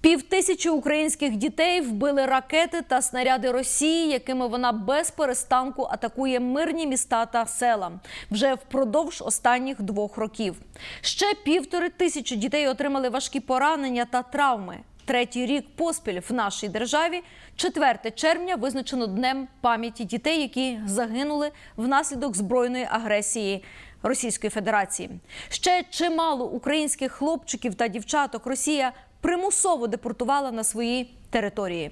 Півтисячі українських дітей вбили ракети та снаряди Росії, якими вона без перестанку атакує мирні міста та села вже впродовж останніх двох років. Ще півтори тисячі дітей отримали важкі поранення та травми. Третій рік поспіль в нашій державі 4 червня визначено днем пам'яті дітей, які загинули внаслідок збройної агресії Російської Федерації. Ще чимало українських хлопчиків та дівчаток Росія примусово депортувала на свої території.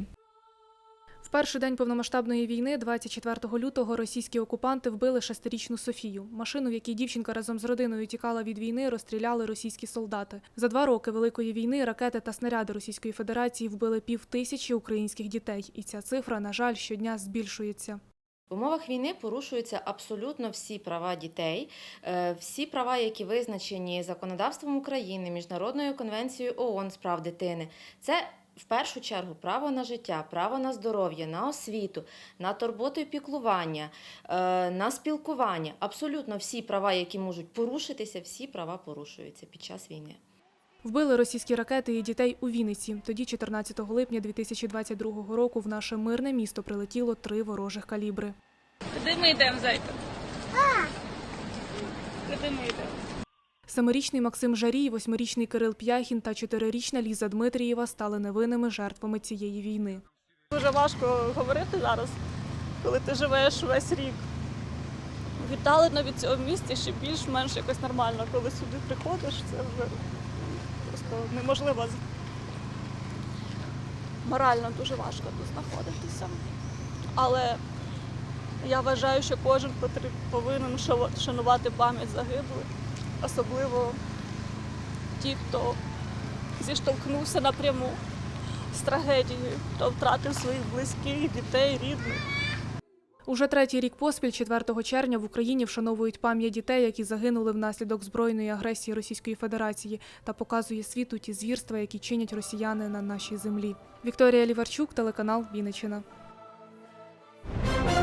В перший день повномасштабної війни, 24 лютого, російські окупанти вбили шестирічну Софію. Машину, в якій дівчинка разом з родиною тікала від війни, розстріляли російські солдати. За два роки Великої війни ракети та снаряди Російської Федерації вбили пів тисячі українських дітей, і ця цифра, на жаль, щодня збільшується. В умовах війни порушуються абсолютно всі права дітей, е, всі права, які визначені законодавством України, Міжнародною конвенцією ООН з прав дитини. Це в першу чергу право на життя, право на здоров'я, на освіту, на турботу і піклування, е, на спілкування. Абсолютно всі права, які можуть порушитися, всі права порушуються під час війни. Вбили російські ракети і дітей у Вінниці. Тоді, 14 липня 2022 року, в наше мирне місто прилетіло три ворожих калібри. Куди ми йдемо, зайка? Куди ми йдемо? Семирічний Максим Жарій, восьмирічний Кирил П'яхін та чотирирічна Ліза Дмитрієва стали невинними жертвами цієї війни. Дуже важко говорити зараз, коли ти живеш весь рік. Віддалено від цього місця ще більш-менш якось нормально. Коли сюди приходиш, це вже просто неможливо. Морально дуже важко тут знаходитися. Але я вважаю, що кожен повинен шанувати пам'ять загиблих, особливо ті, хто зіштовхнувся напряму з трагедією, хто втратив своїх близьких, дітей, рідних. Уже третій рік поспіль, 4 червня, в Україні вшановують пам'ять дітей, які загинули внаслідок збройної агресії Російської Федерації, та показує світу ті звірства, які чинять росіяни на нашій землі. Вікторія Ліварчук, телеканал Вінниччина.